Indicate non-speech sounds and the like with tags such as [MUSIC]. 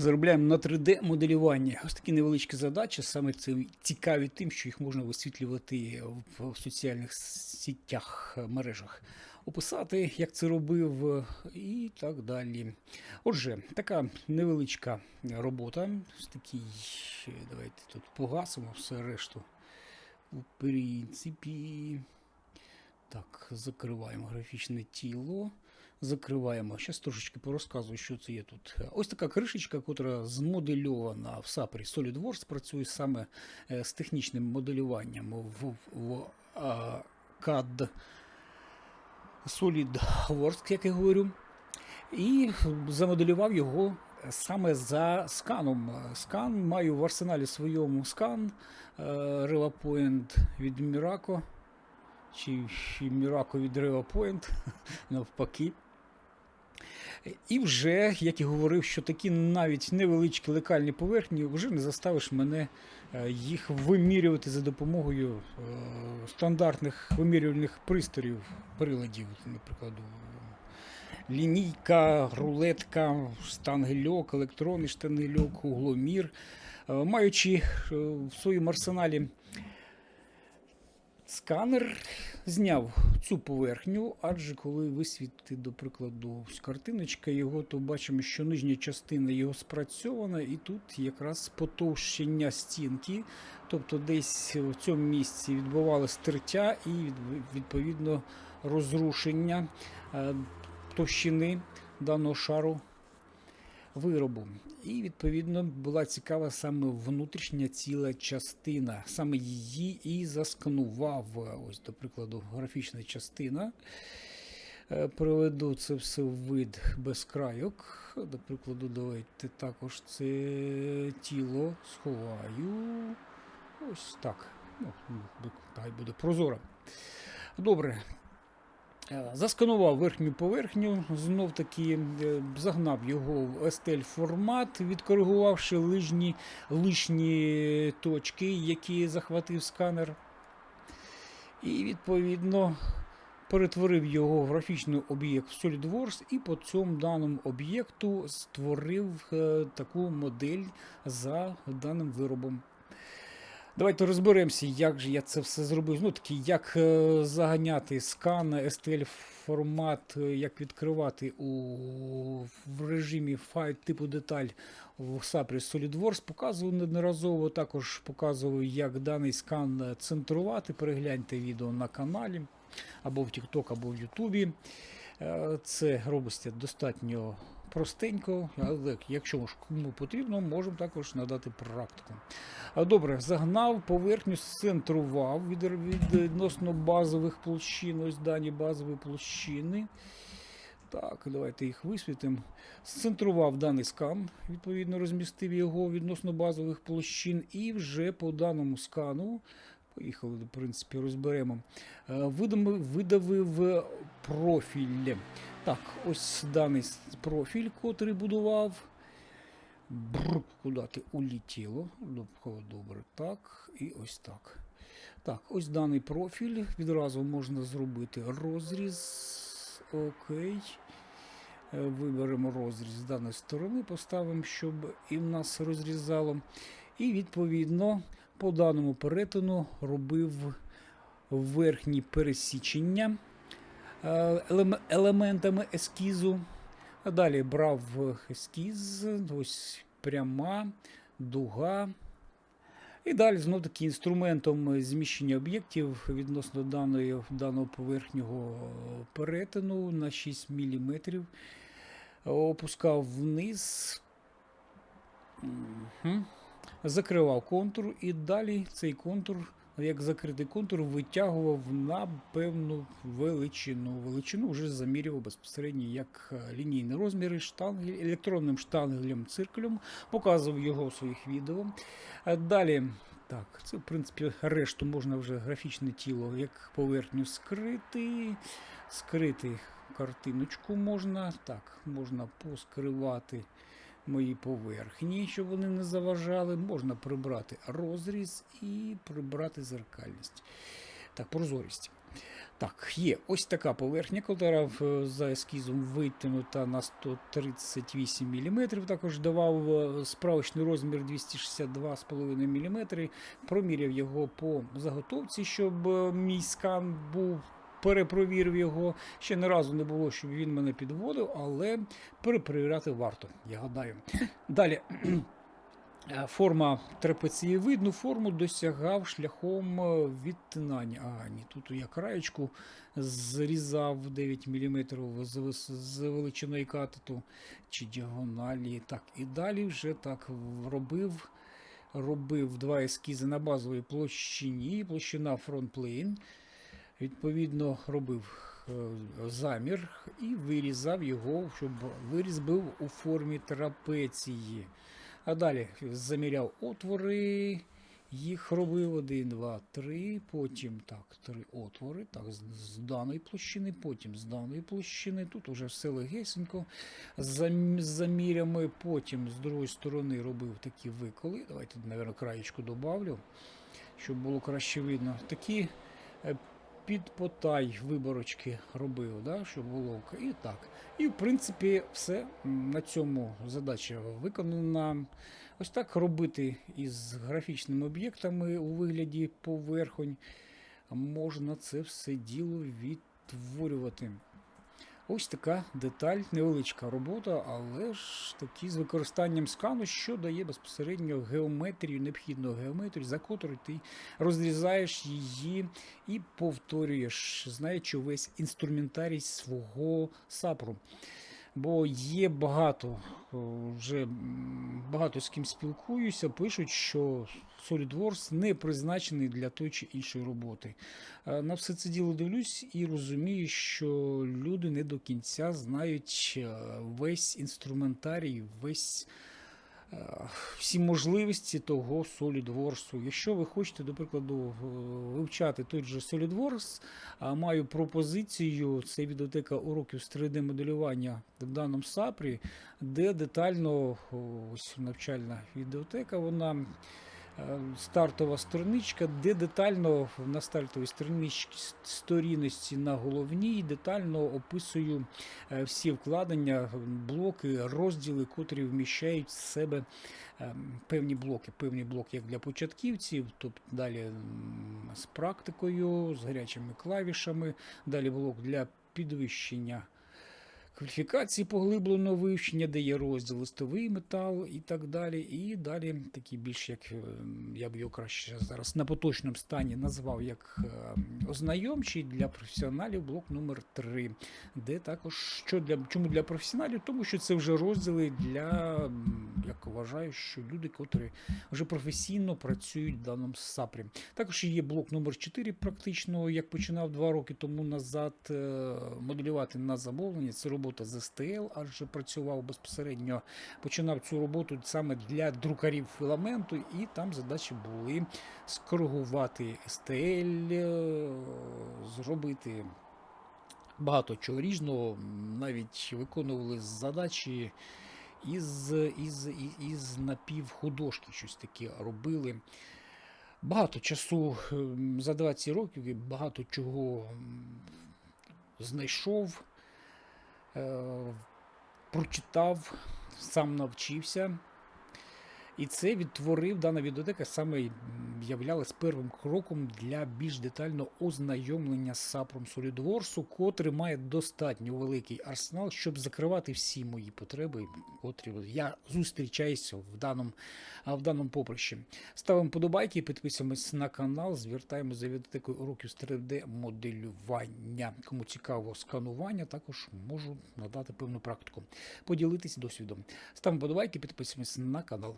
Заробляємо на 3D-моделювання. Ось такі невеличкі задачі, саме це цікаві тим, що їх можна висвітлювати в соціальних сітях, мережах, описати, як це робив, і так далі. Отже, така невеличка робота. Ось такий, давайте тут погасимо все решту. У принципі. Так, закриваємо графічне тіло. Закриваємо. Зараз трошечки порозказую, що це є тут. Ось така кришечка, яка змодельована в SAPRI SolidWorks, працює саме е, з технічним моделюванням в, в а, CAD SolidWorks, як я говорю. І замоделював його саме за сканом. Скан маю в арсеналі своєму скан е, RevaPoint від Miraco. Чи Miraco від RevaPoint, [LAUGHS] навпаки. І вже, як і говорив, що такі навіть невеличкі лекальні поверхні вже не заставиш мене е, їх вимірювати за допомогою е, стандартних вимірювальних пристроїв, приладів, наприклад, лінійка, рулетка, штангельок, електронний штангельок, угломір. Е, Маючи в своєму арсеналі сканер, зняв цю поверхню, адже коли висвітити, до прикладу, картиночка його, то бачимо, що нижня частина його спрацьована, і тут якраз потовщення стінки, тобто десь в цьому місці відбувалося тертя і відповідно розрушення е, товщини даного шару виробу. І відповідно була цікава саме внутрішня ціла частина. Саме її і засканував. Ось, до прикладу, графічна частина. Е, Приведу це все в вид без крайок. До прикладу, давайте також це тіло сховаю. Ось так. Ну, хай буде прозоро. Добре. Е, Засканував верхню поверхню, знов таки е, загнав його в STL формат, відкоригувавши лижні, лишні точки, які захватив сканер. І відповідно перетворив його в графічний об'єкт в SolidWorks і по цьому даному об'єкту створив е, таку модель за даним виробом. Давайте розберемося, як же я це все зробив. Ну, таки, як е, заганяти скан, STL формат, е, як відкривати у, в режимі файл типу деталь в SAPRI SolidWorks. Показував неодноразово, також показував, як даний скан центрувати. Перегляньте відео на каналі або в TikTok, або в YouTube. Е, Це робиться достатньо простенько, але якщо ж кому потрібно, можемо також надати практику. Добре, загнав поверхню, сцентрував від, відносно базових площин, ось дані базові площини. Так, давайте їх висвітимо. Сцентрував даний скан, відповідно розмістив його відносно базових площин, і вже по даному скану, поїхали, в принципі, розберемо, е, видавив профіль. Так, ось даний профіль, котрий будував. Бррр, куди ти улетіло? Добре, добре, так, і ось так. Так, ось даний профіль. Відразу можна зробити розріз. Окей. Е, Виберемо розріз з даної сторони, поставимо, щоб і в нас розрізало. І відповідно по даному перетину робив верхні пересічення е, елементами ескізу. А далі брав ескіз, ось пряма, дуга. І далі знов таки інструментом зміщення об'єктів відносно даної, даного поверхнього перетину на 6 мм опускав вниз, Мгм. Закривав контур і далі цей контур, як закритий контур, витягував на певну величину. Величину вже замірював безпосередньо як е, лінійні розміри штангель, електронним штангелем циркулем, показував його в своїх відео. Далі, так, це в принципі решту можна вже графічне тіло як поверхню скрити. Скрити картиночку можна. Так, можна поскривати мої поверхні, щоб вони не заважали. Можна прибрати розріз і прибрати зеркальність. Так, прозорість. Так, є ось така поверхня, яка за ескізом витягнута на 138 мм. Також давав е, справочний розмір 262,5 мм. Проміряв його по заготовці, щоб е, мій скан був. Перепровірив його. Ще не разу не було, щоб він мене підводив, але перепровіряти варто, я гадаю. Далі. [CLEARS THROAT] Форма трапецієвидну форму досягав шляхом е, відтинання. А, ні, тут я краєчку зрізав 9 мм з величиною катету чи діагоналі. Так, і далі вже так робив. Робив два ескізи на базовій площині, площина фронтплейн. Відповідно, робив е, замір і вирізав його, щоб виріз був у формі трапеції. А далі заміряв отвори, їх робив 1, 2, 3, потім так, три отвори, так, з, даної площини, потім з даної площини. Тут уже все легесенько. З замірями, потім з другої сторони робив такі виколи. Давайте, мабуть, краєчку добавлю, щоб було краще видно. Такі е, під потай виборочки робив, да, щоб було І так. І в принципі все на цьому задача виконана. Ось так робити із графічними об'єктами у вигляді поверхонь. Можна це все діло відтворювати. Ось така деталь, невеличка робота, але ж таки з використанням скану, що дає безпосередньо геометрію, необхідну геометрію, за котрою ти розрізаєш її і повторюєш, знаючи весь інструментарій свого сапру. Бо є багато, вже багато з ким спілкуюся, пишуть, що SolidWorks не призначений для тої чи іншої роботи. Е, На все це діло дивлюсь і розумію, що люди не до кінця знають е, весь інструментарій, весь е, всі можливості того SolidWorks. Якщо ви хочете, до прикладу, е, вивчати той же SolidWorks, маю пропозицію, це відеотека уроків з 3D-моделювання в даному САПрі, де детально ось навчальна відеотека, вона е, стартова страничка, де детально на стартовій сторінності на головній детально описую е, всі вкладення, блоки, розділи, котрі вміщають в себе е, певні блоки. Певні блоки як для початківців, тобто далі з практикою, з гарячими клавішами, далі блок для підвищення кваліфікації поглибленого вивчення, де є розділ листовий метал і так далі. І далі такі більш як е, я б його краще зараз на поточному стані назвав як е, ознайомчий для професіоналів блок номер 3 де також що для чому для професіоналів, тому що це вже розділи для, як вважаю, що люди, котрі вже професійно працюють в даному сапрі. Також є блок номер 4 практично, як починав два роки тому назад е, моделювати на замовлення. Це робота з STL, адже працював безпосередньо, починав цю роботу саме для друкарів філаменту, і там задачі були скоригувати STL, е, зробити багато чого різного, навіть виконували задачі із, із, із, напівхудожки, щось таке робили. Багато часу ем, за 20 років багато чого знайшов, прочитав, сам навчився. І це відтворив дана відеотека саме м, являлась первим кроком для більш детального ознайомлення з сапром SolidWorks, котрий має достатньо великий арсенал, щоб закривати всі мої потреби, котрі я зустрічаюся в даному, в даному поприщі. Ставимо подобайки, підписуємось на канал, звертаємось за відеотекою уроків з 3D-моделювання. Кому цікаво сканування, також можу надати певну практику. Поділитись досвідом. Ставимо подобайки, підписуємось на канал.